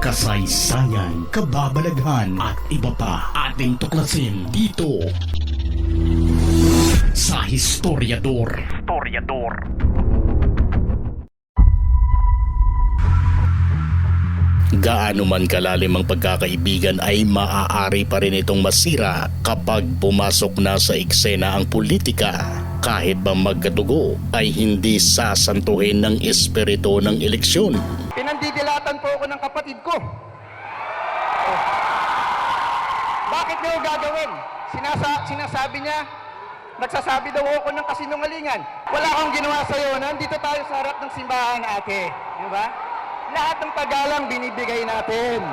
kasaysayan, kababalaghan at iba pa ating tuklasin dito sa Historiador. Historiador. Gaano man kalalim ang pagkakaibigan ay maaari pa rin itong masira kapag pumasok na sa eksena ang politika. Kahit ba magkatugo ay hindi sasantuhin ng espiritu ng eleksyon. Pinandidilatan po ako ng kapatid ko. Oh. Bakit niyo gagawin? Sinasa sinasabi niya, nagsasabi daw ako ng kasinungalingan. Wala akong ginawa sa'yo. Nandito tayo sa harap ng simbahan, ate. Di ba? Lahat ng paggalang binibigay natin.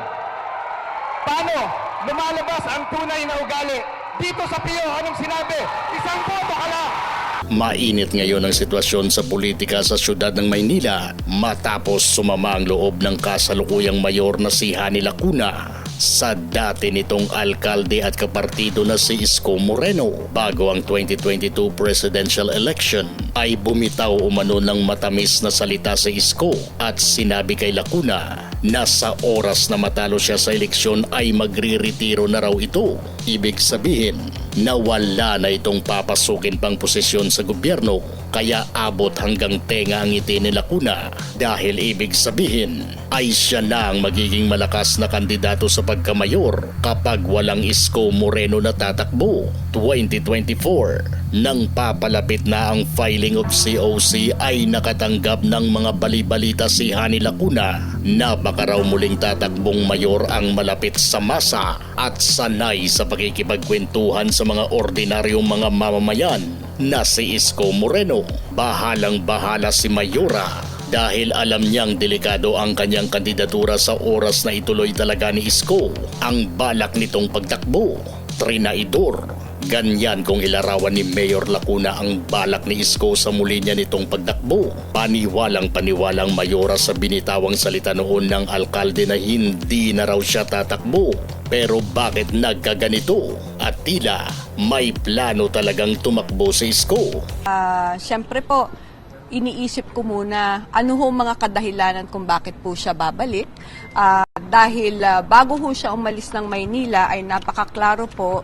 Paano? Lumalabas ang tunay na ugali. Dito sa Pio, anong sinabi? Isang boto ka lang. Mainit ngayon ang sitwasyon sa politika sa siyudad ng Maynila matapos sumama ang loob ng kasalukuyang mayor na si Hani Lacuna sa dati nitong alkalde at kapartido na si Isko Moreno bago ang 2022 presidential election ay bumitaw umano ng matamis na salita si Isko at sinabi kay Lacuna na sa oras na matalo siya sa eleksyon ay magriretiro na raw ito. Ibig sabihin na wala na itong papasukin pang posisyon sa gobyerno kaya abot hanggang tenga ang ngiti ni Lacuna. Dahil ibig sabihin ay siya na ang magiging malakas na kandidato sa pagkamayor kapag walang Isko Moreno na tatakbo. 2024 nang papalapit na ang filing of COC ay nakatanggap ng mga balibalita si Hani Lacuna. Na baka raw muling tatakbong mayor ang malapit sa masa at sanay sa pakikipagkwentuhan sa mga ordinaryong mga mamamayan na si Isko Moreno. Bahalang bahala si Mayora dahil alam niyang delikado ang kanyang kandidatura sa oras na ituloy talaga ni Isko ang balak nitong pagtakbo. Trinaidor. Ganyan kung ilarawan ni Mayor Lacuna ang balak ni Isko sa muli niya nitong pagtakbo. Paniwalang paniwalang mayora sa binitawang salita noon ng alkalde na hindi na raw siya tatakbo. Pero bakit nagkaganito? Tila may plano talagang tumakbo si Isko. Ah, Siyempre po, iniisip ko muna ano ho mga kadahilanan kung bakit po siya babalik. Ah, dahil ah, bago ho siya umalis ng Maynila ay napakaklaro po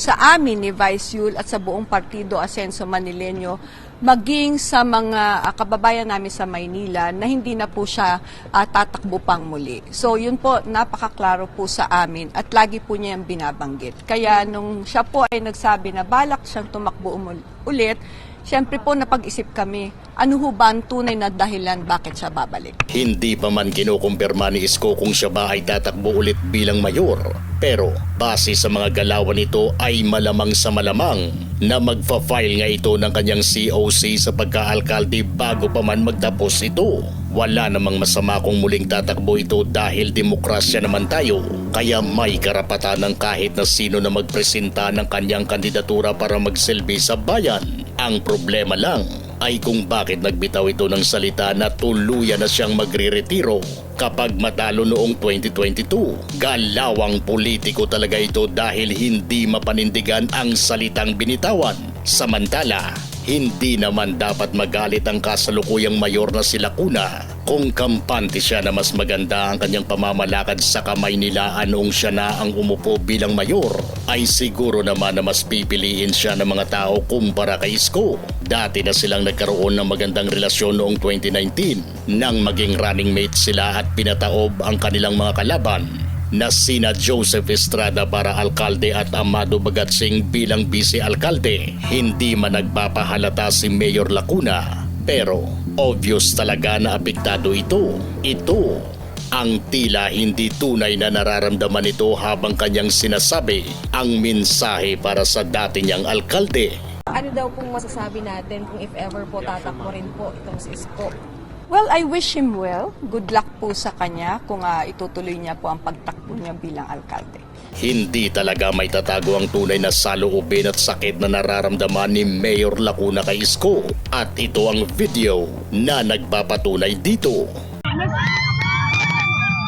sa amin ni Vice Yul at sa buong partido Asenso Manileño maging sa mga ah, kababayan namin sa Maynila na hindi na po siya ah, tatakbo pang muli. So yun po, napakaklaro po sa amin at lagi po niya yung binabanggit. Kaya nung siya po ay nagsabi na balak siyang tumakbo ulit, Siyempre po napag-isip kami, ano ho ba ang tunay na dahilan bakit siya babalik? Hindi pa man kinukumpirma ni Isko kung siya ba ay tatakbo ulit bilang mayor. Pero base sa mga galawan nito ay malamang sa malamang na magfa-file nga ito ng kanyang COC sa pagkaalkalde bago pa man magtapos ito. Wala namang masama kung muling tatakbo ito dahil demokrasya naman tayo. Kaya may karapatan ng kahit na sino na magpresenta ng kanyang kandidatura para magsilbi sa bayan. Ang problema lang ay kung bakit nagbitaw ito ng salita na tuluyan na siyang magriretiro kapag matalo noong 2022. Galawang politiko talaga ito dahil hindi mapanindigan ang salitang binitawan. Samantala, hindi naman dapat magalit ang kasalukuyang mayor na si Lacuna kung kampante siya na mas maganda ang kanyang pamamalakad sa kamay nila anong siya na ang umupo bilang mayor ay siguro naman na mas pipiliin siya ng mga tao kumpara kay Isko. Dati na silang nagkaroon ng magandang relasyon noong 2019 nang maging running mate sila at pinataob ang kanilang mga kalaban na sina Joseph Estrada para alkalde at Amado Bagatsing bilang vice-alkalde. Hindi man nagpapahalata si Mayor Lacuna pero obvious talaga na apektado ito. Ito ang tila hindi tunay na nararamdaman nito habang kanyang sinasabi ang mensahe para sa dati niyang alkalde. Ano daw pong masasabi natin kung if ever po tatakbo rin po itong si Isko? Well, I wish him well. Good luck po sa kanya kung ah, itutuloy niya po ang pagtakbo niya bilang alkalde. Hindi talaga may tatago ang tunay na saloobin at sakit na nararamdaman ni Mayor Lacuna kay Isko. At ito ang video na nagpapatunay dito.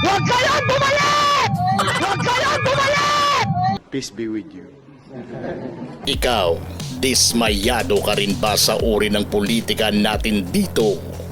Huwag kayong bumalik! Huwag kayong bumalik! Peace be with you. Ikaw, dismayado ka rin ba sa uri ng politika natin dito